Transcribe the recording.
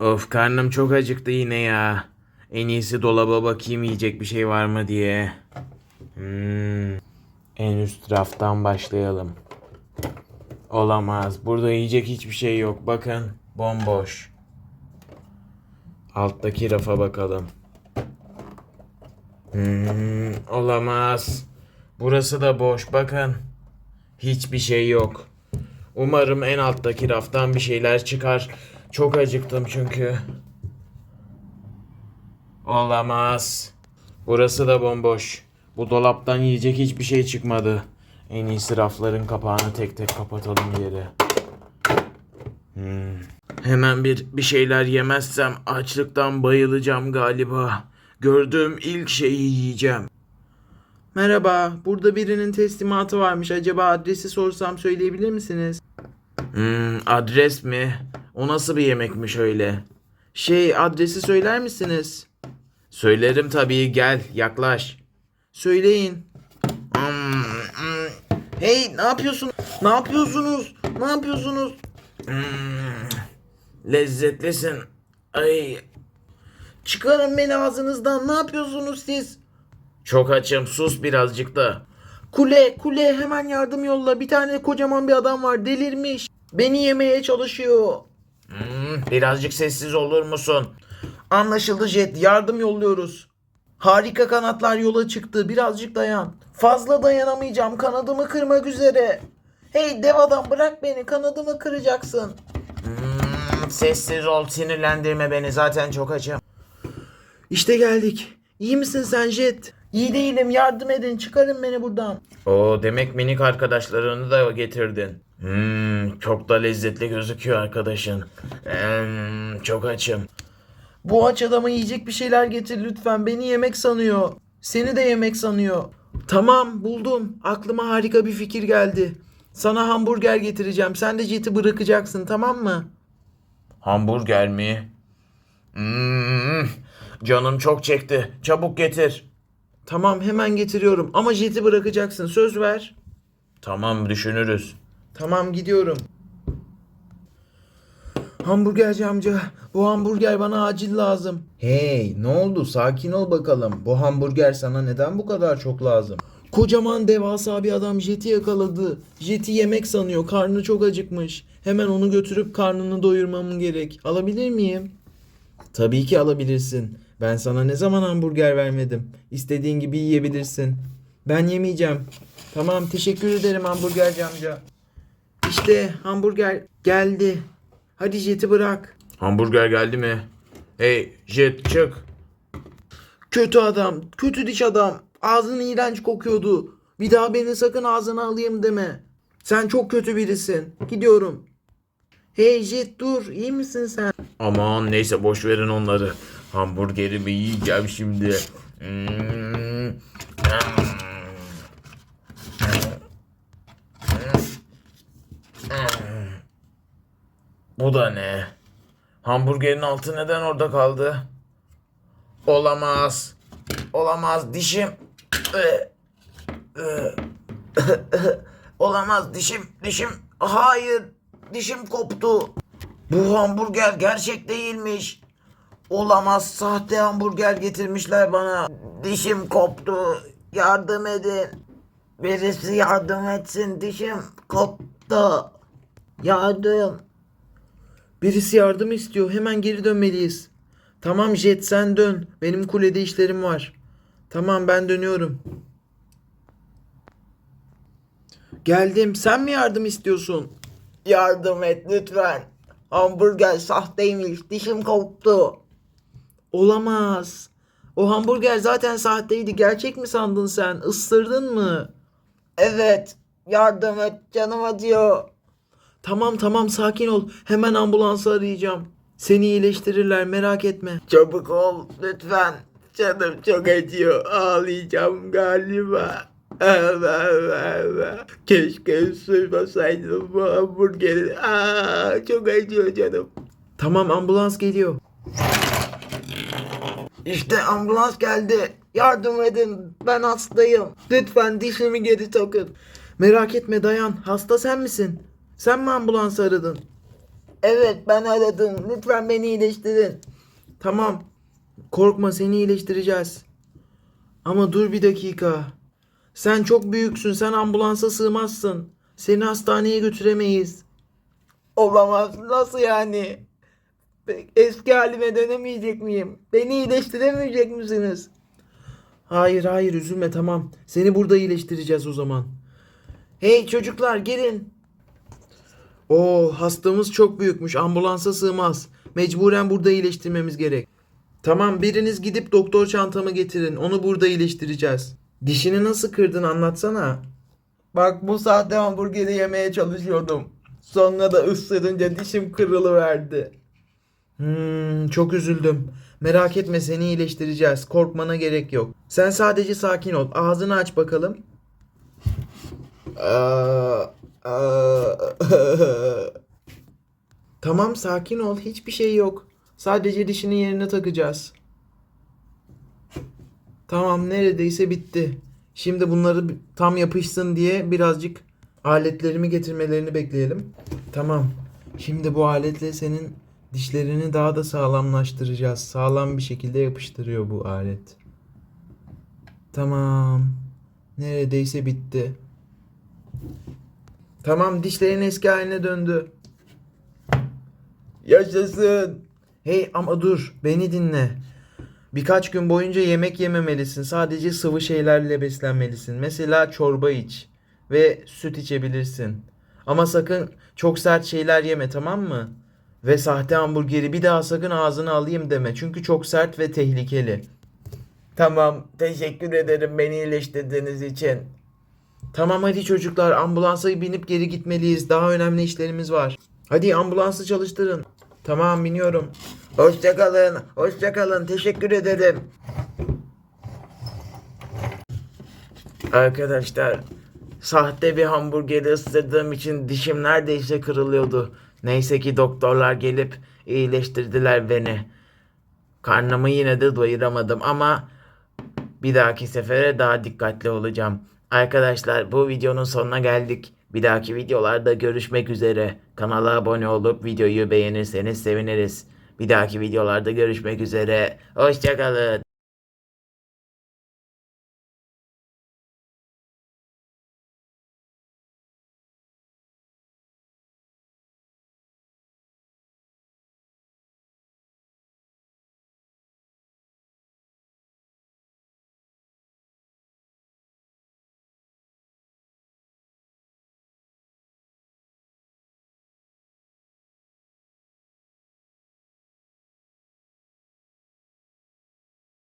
Of karnım çok acıktı yine ya. En iyisi dolaba bakayım yiyecek bir şey var mı diye. Hmm. En üst raftan başlayalım. Olamaz. Burada yiyecek hiçbir şey yok. Bakın bomboş. Alttaki rafa bakalım. Hmm, olamaz. Burası da boş. Bakın. Hiçbir şey yok. Umarım en alttaki raftan bir şeyler çıkar. Çok acıktım çünkü. Olamaz. Burası da bomboş. Bu dolaptan yiyecek hiçbir şey çıkmadı. En iyisi rafların kapağını tek tek kapatalım geri. Hmm. Hemen bir bir şeyler yemezsem açlıktan bayılacağım galiba. Gördüğüm ilk şeyi yiyeceğim. Merhaba, burada birinin teslimatı varmış. Acaba adresi sorsam söyleyebilir misiniz? Hmm, adres mi? O nasıl bir yemekmiş öyle? Şey, adresi söyler misiniz? Söylerim tabii gel yaklaş. Söyleyin. Hey, ne yapıyorsun? Ne yapıyorsunuz? Ne yapıyorsunuz? Lezzetlisin. Ay Çıkarın beni ağzınızdan. Ne yapıyorsunuz siz? çok açım sus birazcık da. Kule, kule hemen yardım yolla. Bir tane kocaman bir adam var. Delirmiş. Beni yemeye çalışıyor. Hmm, birazcık sessiz olur musun? Anlaşıldı Jet. Yardım yolluyoruz. Harika kanatlar yola çıktı. Birazcık dayan. Fazla dayanamayacağım. Kanadımı kırmak üzere. Hey dev adam bırak beni. Kanadımı kıracaksın. Hmm, sessiz ol sinirlendirme beni zaten çok açım. İşte geldik. İyi misin sen Jet? İyi değilim. Yardım edin. Çıkarın beni buradan. O demek minik arkadaşlarını da getirdin. Hmm, çok da lezzetli gözüküyor arkadaşın. Hmm, çok açım. Bu aç adama yiyecek bir şeyler getir lütfen. Beni yemek sanıyor. Seni de yemek sanıyor. Tamam buldum. Aklıma harika bir fikir geldi. Sana hamburger getireceğim. Sen de Jet'i bırakacaksın tamam mı? Hamburger mi? Hmm, canım çok çekti. Çabuk getir. Tamam hemen getiriyorum. Ama Jet'i bırakacaksın. Söz ver. Tamam düşünürüz. Tamam gidiyorum. Hamburgerci amca, bu hamburger bana acil lazım. Hey, ne oldu? Sakin ol bakalım. Bu hamburger sana neden bu kadar çok lazım? Kocaman devasa bir adam Jet'i yakaladı. Jet'i yemek sanıyor. Karnı çok acıkmış. Hemen onu götürüp karnını doyurmam gerek. Alabilir miyim? Tabii ki alabilirsin. Ben sana ne zaman hamburger vermedim. İstediğin gibi yiyebilirsin. Ben yemeyeceğim. Tamam teşekkür ederim hamburgerci amca. İşte hamburger geldi. Hadi jeti bırak. Hamburger geldi mi? Hey Jet çık. Kötü adam, kötü diş adam. Ağzın iğrenç kokuyordu. Bir daha beni sakın ağzına alayım deme. Sen çok kötü birisin. Gidiyorum. Hey Jet dur, iyi misin sen? Aman neyse boş verin onları. Hamburgerimi yiyeceğim şimdi. Hmm. Bu da ne? Hamburgerin altı neden orada kaldı? Olamaz. Olamaz dişim. Olamaz dişim dişim. Hayır dişim koptu. Bu hamburger gerçek değilmiş. Olamaz sahte hamburger getirmişler bana. Dişim koptu. Yardım edin. Birisi yardım etsin. Dişim koptu. Yardım. Birisi yardım istiyor. Hemen geri dönmeliyiz. Tamam Jet sen dön. Benim kulede işlerim var. Tamam ben dönüyorum. Geldim. Sen mi yardım istiyorsun? Yardım et lütfen. Hamburger sahteymiş. Dişim koptu. Olamaz. O hamburger zaten sahteydi. Gerçek mi sandın sen? Isırdın mı? Evet. Yardım et. Canım acıyor. Tamam tamam sakin ol. Hemen ambulansı arayacağım. Seni iyileştirirler merak etme. Çabuk ol lütfen. Canım çok acıyor. Ağlayacağım galiba. Keşke suymasaydım bu hamburgeri. Aa, çok acıyor canım. Tamam ambulans geliyor. İşte ambulans geldi. Yardım edin. Ben hastayım. Lütfen dişimi geri takın. Merak etme dayan. Hasta sen misin? Sen mi ambulansı aradın? Evet ben aradım. Lütfen beni iyileştirin. Tamam. Korkma seni iyileştireceğiz. Ama dur bir dakika. Sen çok büyüksün. Sen ambulansa sığmazsın. Seni hastaneye götüremeyiz. Olamaz. Nasıl yani? Eski halime dönemeyecek miyim? Beni iyileştiremeyecek misiniz? Hayır hayır üzülme tamam. Seni burada iyileştireceğiz o zaman. Hey çocuklar gelin. Oo hastamız çok büyükmüş. Ambulansa sığmaz. Mecburen burada iyileştirmemiz gerek. Tamam biriniz gidip doktor çantamı getirin. Onu burada iyileştireceğiz. Dişini nasıl kırdın anlatsana. Bak bu sahte hamburgeri yemeye çalışıyordum. Sonra da ısırınca dişim kırılıverdi. Hmm, çok üzüldüm. Merak etme seni iyileştireceğiz. Korkmana gerek yok. Sen sadece sakin ol. Ağzını aç bakalım. Aa, Tamam sakin ol. Hiçbir şey yok. Sadece dişini yerine takacağız. Tamam neredeyse bitti. Şimdi bunları tam yapışsın diye birazcık aletlerimi getirmelerini bekleyelim. Tamam. Şimdi bu aletle senin dişlerini daha da sağlamlaştıracağız. Sağlam bir şekilde yapıştırıyor bu alet. Tamam. Neredeyse bitti. Tamam dişlerin eski haline döndü. yaşasın. Hey ama dur beni dinle. Birkaç gün boyunca yemek yememelisin. Sadece sıvı şeylerle beslenmelisin. Mesela çorba iç ve süt içebilirsin. Ama sakın çok sert şeyler yeme tamam mı? Ve sahte hamburgeri bir daha sakın ağzına alayım deme. Çünkü çok sert ve tehlikeli. Tamam. Teşekkür ederim beni iyileştirdiğiniz için. Tamam hadi çocuklar ambulansa binip geri gitmeliyiz. Daha önemli işlerimiz var. Hadi ambulansı çalıştırın. Tamam biniyorum. Hoşçakalın. Hoşçakalın. Teşekkür ederim. Arkadaşlar sahte bir hamburgeri ısırdığım için dişim neredeyse kırılıyordu. Neyse ki doktorlar gelip iyileştirdiler beni. Karnımı yine de doyuramadım ama bir dahaki sefere daha dikkatli olacağım. Arkadaşlar bu videonun sonuna geldik. Bir dahaki videolarda görüşmek üzere. Kanala abone olup videoyu beğenirseniz seviniriz. Bir dahaki videolarda görüşmek üzere. Hoşçakalın.